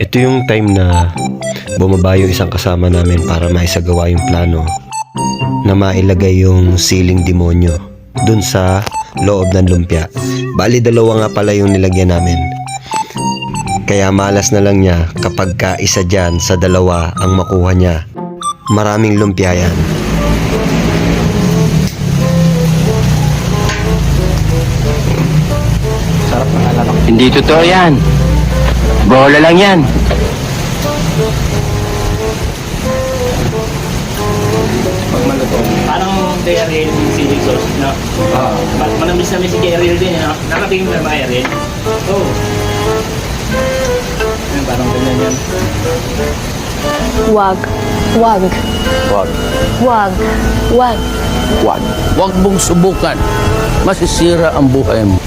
Ito yung time na bumaba yung isang kasama namin para maisagawa yung plano na mailagay yung siling demonyo dun sa loob ng lumpia. Bali dalawa nga pala yung nilagyan namin. Kaya malas na lang niya kapag ka isa dyan sa dalawa ang makuha niya. Maraming lumpia yan. Sarap ng alalak. Hindi totoo yan. Bola lang yan. Pag malutong. Parang kay Ariel yung chili sauce na Ah. uh, manamis namin si kay Ariel din. eh. Nakatingin mo na ba Ariel? Oo. Oh. Ayun, parang ganyan yan. Wag. Wag. Wag. Wag. Wag. Wag. Wag mong subukan. Masisira ang buhay mo.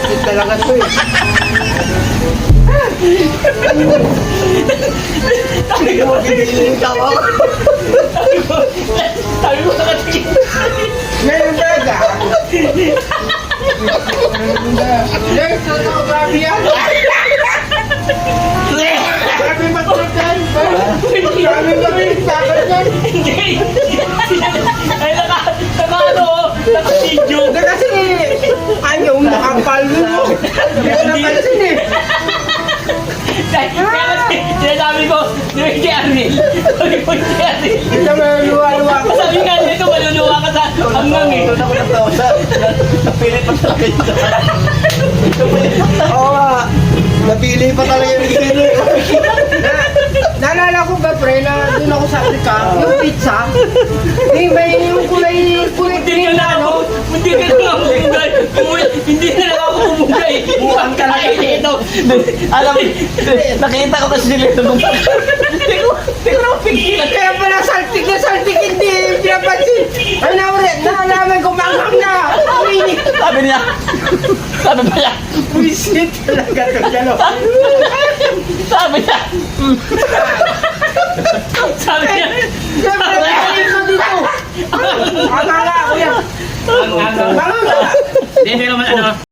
Sweet talaga to eh. Sabi Ariel? Sabi ko kay Ariel. Hindi ka ko. Sabi nga dito, maluluwa ka sa hanggang eh. Oo nga. Napili pa talaga yung na, naalala ko ba, pre, na doon ako sa Africa, yung pizza, may, may yung kulay, kulay Hindi green na na ano. hindi ka na ako Hindi Mukhang ka ito. Alam mo, nakita ko kasi sila ito. Hindi ko, hindi ko naman pigilan. Kaya pala saltik na saltik, hindi pinapansin. Ay, naulit, naalaman ko, manghang na. Sabi niya, sabi pa niya, Buisit talaga to, Jalo. sabi niya,